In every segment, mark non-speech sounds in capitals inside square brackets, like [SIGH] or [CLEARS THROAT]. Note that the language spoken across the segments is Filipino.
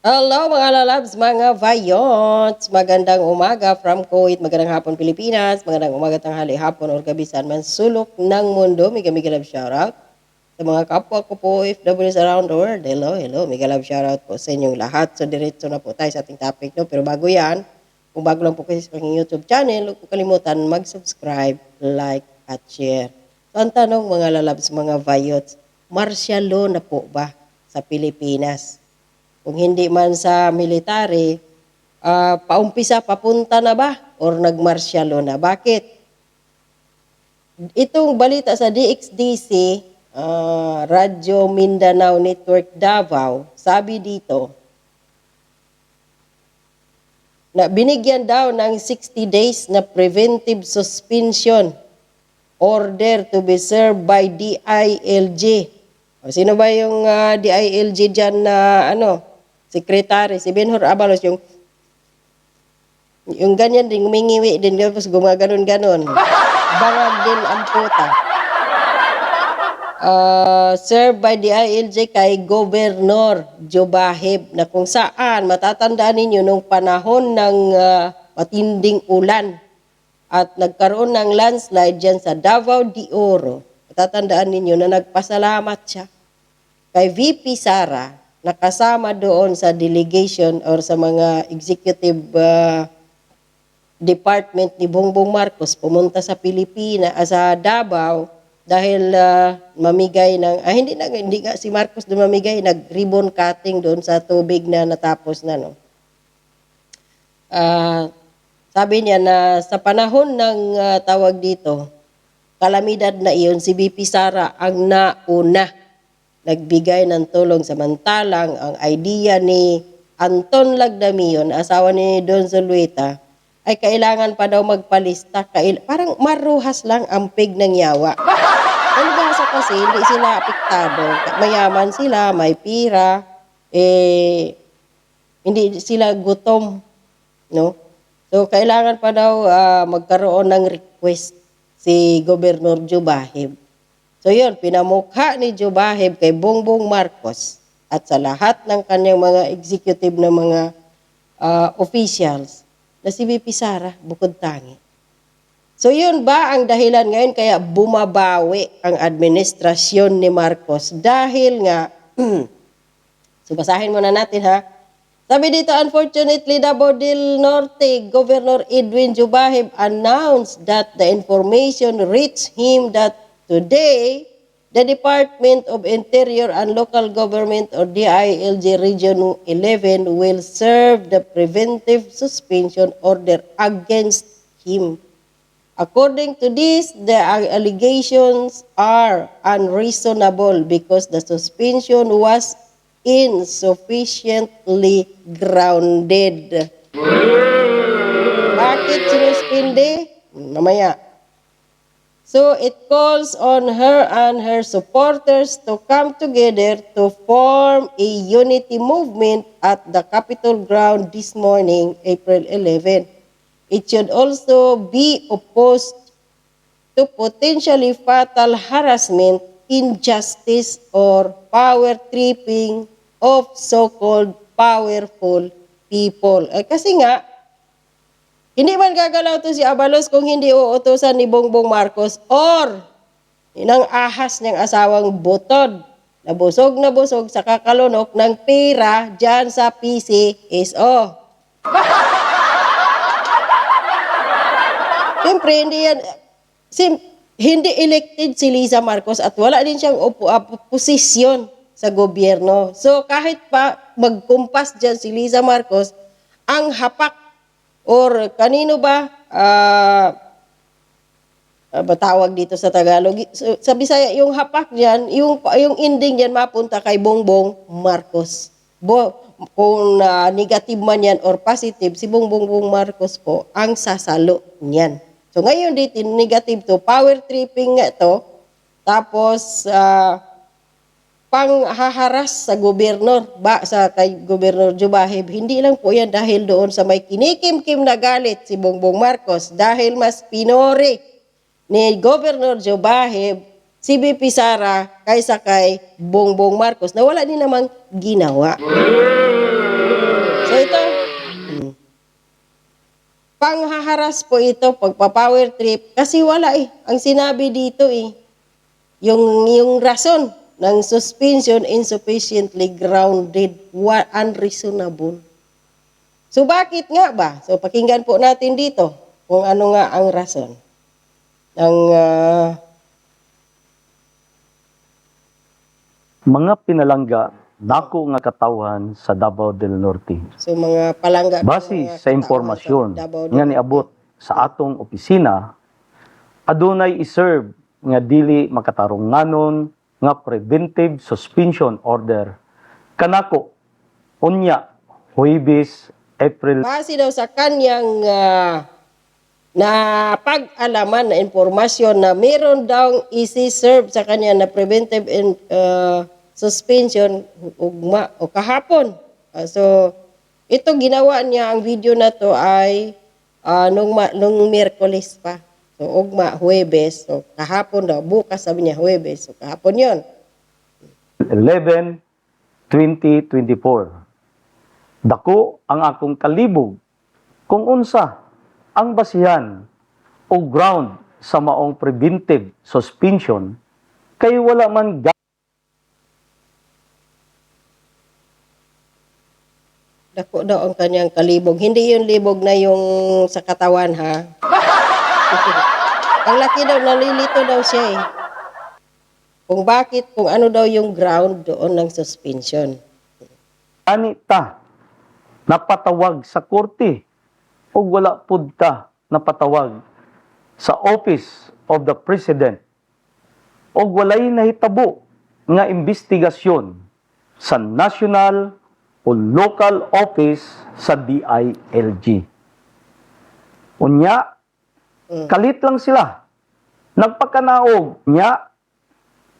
Hello mga lalabs, mga vayots! Magandang umaga from Kuwait, magandang hapon Pilipinas, magandang umaga tanghali hapon or gabi saan man sulok ng mundo. Mega mega love shoutout sa mga kapwa ko po OFWs around the world. Hello, hello, mega love shoutout po sa inyong lahat. So diretso na po tayo sa ating topic. No? Pero bago yan, kung bago lang po kayo sa aking YouTube channel, huwag kalimutan mag-subscribe, like, at share. So ang tanong mga lalabs, mga vayots, martial law na po ba sa Pilipinas? Kung hindi man sa military, ah, paumpisa, papunta na ba? Or nagmarsyalo na? Bakit? Itong balita sa DXDC, ah, Radyo Mindanao Network Davao, sabi dito, na binigyan daw ng 60 days na preventive suspension order to be served by DILG. O, sino ba yung ah, DILG dyan na ano, secretary? Si Benhur Abalos, yung yung ganyan din, humingiwi din, tapos gumaganon-ganon. Bangag din ang puta. Uh, served by the ILJ kay Governor Jobahib na kung saan matatandaan ninyo nung panahon ng ah, matinding ulan at nagkaroon ng landslide dyan sa Davao de Oro. Matatandaan ninyo na nagpasalamat siya kay VP Sara na kasama doon sa delegation or sa mga executive ah, department ni Bongbong Marcos pumunta sa Pilipinas, ah, sa Davao dahil ah, mamigay ng ah, hindi na hindi nga si Marcos doon mamigay nag ribbon cutting doon sa tubig na natapos na no. Ah, sabi niya na sa panahon ng ah, tawag dito kalamidad na iyon si BP Sara ang nauna nagbigay ng tulong samantalang ang idea ni Anton Lagdamion, asawa ni Don Zulueta, ay kailangan pa daw magpalista. Kail parang maruhas lang ang pig ng yawa. Palibasa kasi hindi sila apektado. Mayaman sila, may pira, eh, hindi sila gutom. No? So, kailangan pa daw ah, magkaroon ng request si Gobernador Jubahib. So yun, pinamukha ni Jubahib kay Bongbong Marcos at sa lahat ng kanyang mga executive na mga ah, officials na si VP Sara bukod tangi. So yun ba ang dahilan ngayon kaya bumabawi ang administrasyon ni Marcos dahil nga [CLEARS THROAT] So muna natin ha. Sabi dito, unfortunately, Davao del Norte Governor Edwin Jubahib announced that the information reached him that today the Department of Interior and Local Government or DILG Region 11 will serve the preventive suspension order against him. According to this, the allegations are unreasonable because the suspension was insufficiently grounded. Bakit sinuspindi? Mamaya. So it calls on her and her supporters to come together to form a unity movement at the Capitol ground this morning, April 11. It should also be opposed to potentially fatal harassment, injustice, or power tripping of so-called powerful people. Eh, kasi nga, hindi man gagalaw to si Abalos kung hindi uutosan ni Bongbong Marcos or inang ahas niyang asawang butod na busog na busog sa kakalunok ng pera dyan sa PCSO. [LAUGHS] Siyempre, hindi yan, sim, hindi elected si Liza Marcos at wala din siyang upo, uh, posisyon sa gobyerno. So kahit pa magkumpas dyan si Liza Marcos, ang hapak or kanino ba ah uh, batawag dito sa Tagalog? Sa Bisaya yung hapak diyan yung yung ending diyan mapunta kay Bongbong Marcos. Bo, kung uh, negative man yan or positive si Bongbong Marcos po ang sasalo niyan. So ngayon dito negative to. Power tripping nga to. Tapos uh, panghaharas sa gobyerno ba sa kay Governor Jubahib. Hindi lang po yan dahil doon sa may kinikim-kim na galit si Bongbong Marcos dahil mas pinori ni Governor Jubahib si BP Sara kaysa kay Bongbong Marcos na wala din namang ginawa. So ito, hmm. panghaharas po ito, pagpa-power trip, kasi wala eh. Ang sinabi dito eh, yung, yung rason ng suspension insufficiently grounded, wa- unreasonable. So bakit nga ba? So pakinggan po natin dito kung ano nga ang rason ng ah, Mga pinalangga, dako nga katawhan sa Davao del Norte. so mga palangga Base sa impormasyon nga niabot sa atong opisina, adunay iserve nga dili makatarunganon nga preventive suspension order kanako unya Huwebes April Base daw sa kanyang ah, na pag-alaman na informasyon na meron daw isi-serve sa kanya na preventive and ah, suspension ugma o kahapon. Ah, so ito ginawa niya ang video na to ay ah, nung nung Miyerkules pa. So ugma Huwebes. So kahapon daw bukas sabi niya Huwebes. So kahapon 'yon. 11, 2024. Dako ang akong kalibog kung unsa ang basihan o ground sa maong preventive suspension kay wala man ga- Dako daw ang kanyang kalibog. Hindi yung libog na yung sa katawan ha. Ang laki daw, nalilito daw siya eh. Kung bakit, kung ano daw yung ground doon ng suspension. ani ta napatawag sa korte o wala pud ta napatawag sa office of the president o walay nahitabo nga investigasyon sa national o local office sa DILG. Unya, kalit lang sila. Nagpakanaog niya,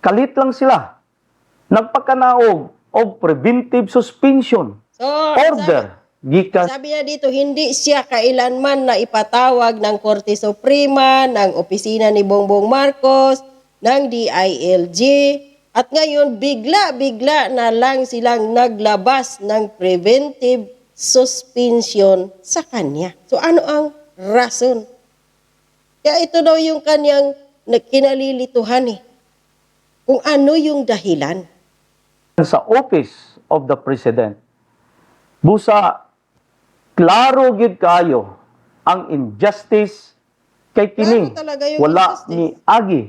kalit lang sila. Nagpakanaog o preventive suspension So, order gikan Sabi niya dito, hindi siya kailanman na ipatawag ng Korte Suprema, ng opisina ni Bongbong Marcos, ng DILG, at ngayon bigla-bigla na lang silang naglabas ng preventive suspension sa kanya. So ano ang rason? Kaya ito daw yung kanyang na- kinalilituhan eh. Kung ano yung dahilan. sa office of the president. Busa klaro gid kayo ang injustice kay kini Klaro talaga yung wala injustice. ni agi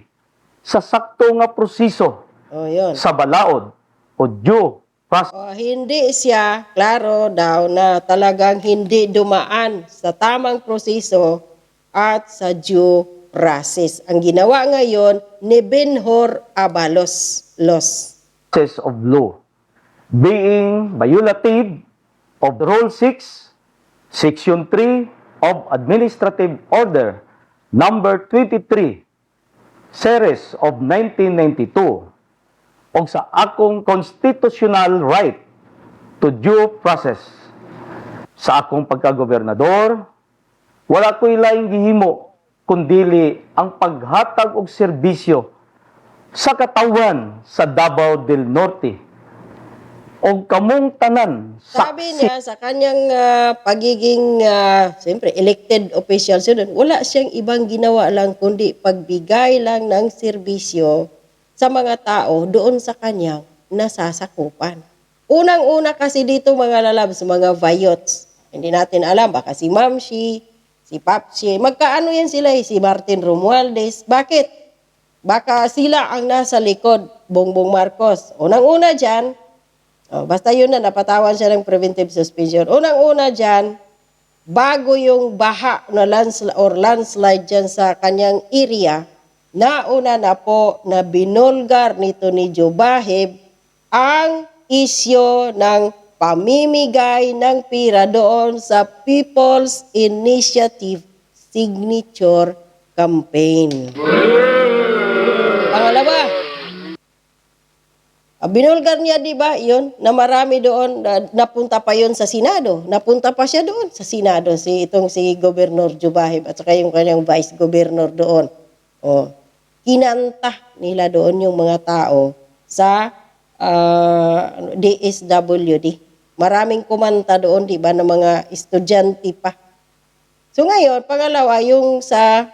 sa sakto nga proseso O yun. sa balaod o due process O, hindi siya, klaro daw, na talagang hindi dumaan sa tamang proseso at sa due process. Ang ginawa ngayon ni Benhor Abalos. Los. of law being violative of Rule 6, Section 3 of Administrative Order Number 23, Series of 1992, o sa akong constitutional right to due process. Sa akong pagkagobernador, wala ko'y laing gihimo kundili ang paghatag og serbisyo sa katawan sa Davao del Norte o kamong tanan Sabi niya sa kanyang ah, pagiging, ah, siyempre, elected official siya wala siyang ibang ginawa lang kundi pagbigay lang ng serbisyo sa mga tao doon sa kanyang nasasakupan. Unang-una kasi dito mga lalabs, mga vayots. Hindi natin alam, baka si Mamshi, si Papsi, magkaano yan sila eh, si Martin Romualdez. Bakit? Baka sila ang nasa likod, Bongbong Marcos. Unang-una dyan, Oh, basta yun na, napatawan siya ng preventive suspension. Unang-una dyan, bago yung baha na landslide or landslide dyan sa kanyang area, nauna na po na binulgar nito ni Joe Bahib ang isyo ng pamimigay ng pira doon sa People's Initiative Signature Campaign. Pangalawa, Ah, Binulgar niya, di ba, yun, na marami doon, na, napunta pa yun sa Senado. Napunta pa siya doon sa Senado, si, itong si Governor Jubahib at saka yung kanyang Vice Governor doon. O, kinanta nila doon yung mga tao sa ah, ano, DSWD. Maraming kumanta doon, di ba, ng mga estudyante pa. So ngayon, pangalawa, yung sa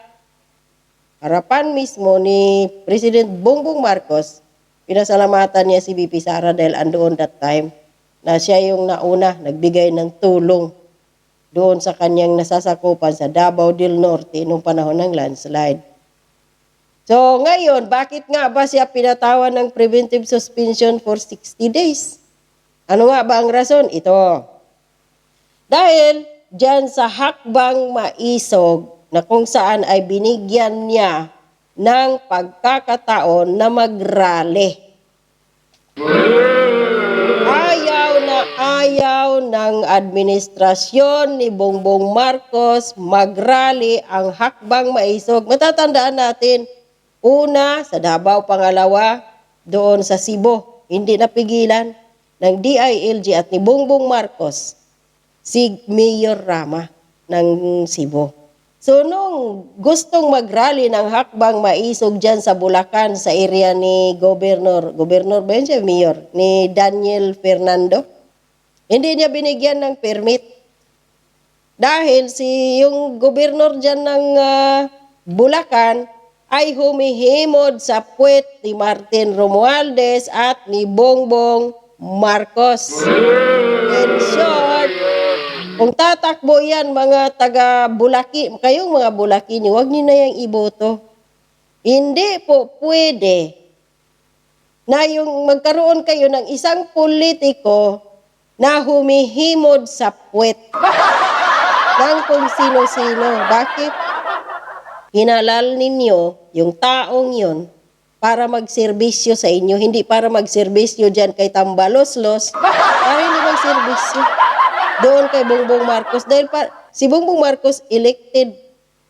harapan mismo ni President Bongbong Marcos, pinasalamatan niya si BP Sara dahil andoon that time na siya yung nauna nagbigay ng tulong doon sa kanyang nasasakupan sa Davao del Norte nung panahon ng landslide. So ngayon, bakit nga ba siya pinatawan ng preventive suspension for 60 days? Ano nga ba ang rason? Ito. Dahil dyan sa hakbang maisog na kung saan ay binigyan niya ng pagkakataon na magrally. Ayaw na ayaw ng administrasyon ni Bongbong Marcos magrally ang hakbang maisog. Matatandaan natin, una sa Davao, pangalawa doon sa Cebu. Hindi napigilan ng DILG at ni Bongbong Marcos si Mayor Rama ng Cebu. So nung gustong magrally ng hakbang maisog dyan sa Bulacan sa area ni Governor, Governor ba yun siya, Mayor, ni Daniel Fernando, hindi niya binigyan ng permit. Dahil si yung gobernur dyan ng ah, Bulacan ay humihimod sa puwet ni Martin Romualdez at ni Bongbong Marcos. In short, kung tatakbo yan mga taga Bulaki, kayong mga Bulaki niyo, huwag niyo na yung iboto. Hindi po pwede na yung magkaroon kayo ng isang politiko na humihimod sa puwet [LAUGHS] ng kung sino-sino. Bakit? Hinalal ninyo yung taong yon para magserbisyo sa inyo, hindi para magserbisyo dyan kay Tambaloslos, para hindi magserbisyo doon kay Bongbong Marcos. Dahil pa, si Bongbong Marcos elected,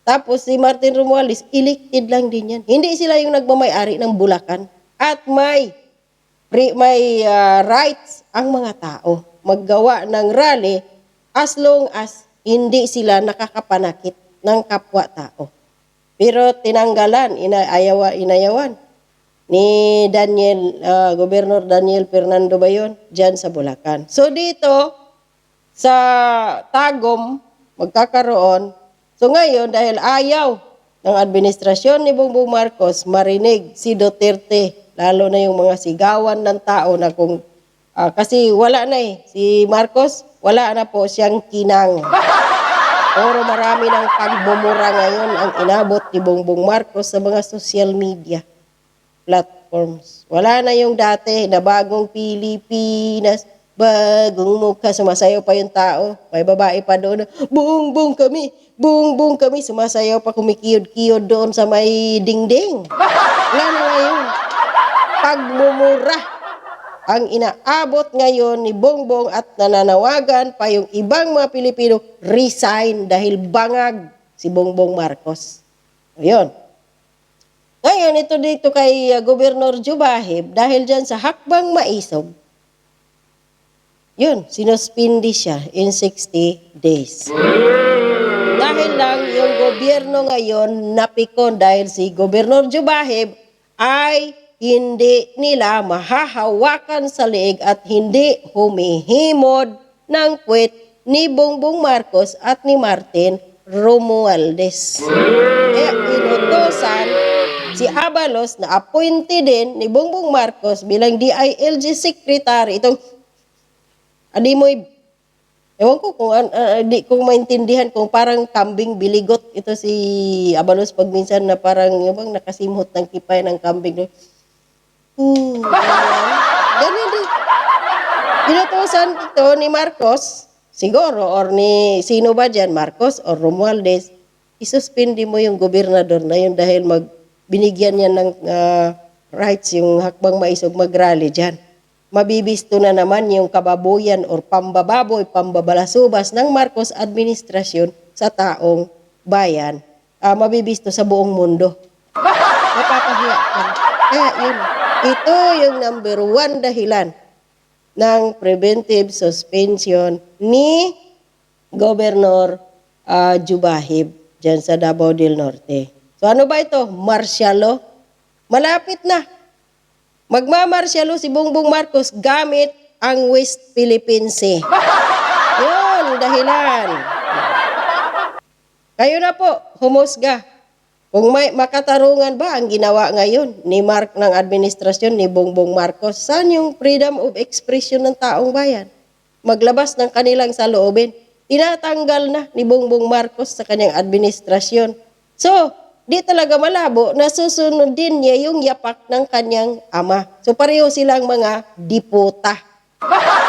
tapos si Martin Romualdez elected lang din yan. Hindi sila yung nagmamayari ng Bulacan. At may, may ah, rights ang mga tao maggawa ng rally as long as hindi sila nakakapanakit ng kapwa-tao. Pero tinanggalan, inaayawa, inayawan ni Daniel, ah, Gobernador Daniel Fernando ba yun? Diyan sa Bulacan. So dito, sa Tagum, magkakaroon. So ngayon, dahil ayaw ng administrasyon ni Bongbong Marcos marinig si Duterte, lalo na yung mga sigawan ng tao na kung, ah, kasi wala na eh, si Marcos, wala na po siyang kinang. Puro marami ng pagbumura ngayon ang inabot ni Bongbong Marcos sa mga social media platforms. Wala na yung dati na bagong Pilipinas, bagong mukha, sumasayaw pa yung tao. May babae pa doon, bung kami, bung kami, sumasayaw pa kumikiyod-kiyod doon sa may dingding. Wala na ngayon. Pagmumura ang inaabot ngayon ni Bongbong at nananawagan pa yung ibang mga Pilipino resign dahil bangag si Bongbong Marcos. Ayun. Ngayon, ito dito kay uh, Gobernador Jubahib, dahil dyan sa hakbang maisog, yun, sinuspindi siya in 60 days. Dahil lang yung gobyerno ngayon napikon dahil si Gobernador Jubahib ay hindi nila mahahawakan sa leeg at hindi humihimod ng puwet ni Bongbong Marcos at ni Martin Romualdez. Kaya inutosan si Abalos na appointee din ni Bongbong Marcos bilang DILG Secretary. Itong, adi mo, ewan ko kung, ah, di ko maintindihan kung parang kambing biligot ito si Abalos pag minsan na parang yung nakasimhot ng kipay ng kambing. Hmm. Ganyan din. Inutosan ito ni Marcos, siguro, or ni sino ba dyan, Marcos or Romualdez, isuspindi mo yung gobernador na yun dahil mag, binigyan niya ng ah, rights yung hakbang maisog mag-rally dyan. Mabibisto na naman yung kababoyan or pambababoy, pambabalasubas ng Marcos administrasyon sa taong bayan. Ah, mabibisto sa buong mundo. Mapapahiya ka. Kaya yun, ito yung number one dahilan ng preventive suspension ni Governor ah, Jubahib dyan sa Davao del Norte. So ano ba ito? Martialo? Malapit na. Magmamarsyalo si Bongbong Marcos gamit ang West Philippine Sea. [LAUGHS] Yun, dahilan. Kayo na po, humusga. Kung may makatarungan ba ang ginawa ngayon ni Mark ng administrasyon ni Bongbong Marcos, saan yung freedom of expression ng taong bayan? Maglabas ng kanilang saloobin. Tinatanggal na ni Bongbong Marcos sa kanyang administrasyon. So, di talaga malabo na susunod din niya yung yapak ng kanyang ama. So, pareho silang mga diputa. [LAUGHS]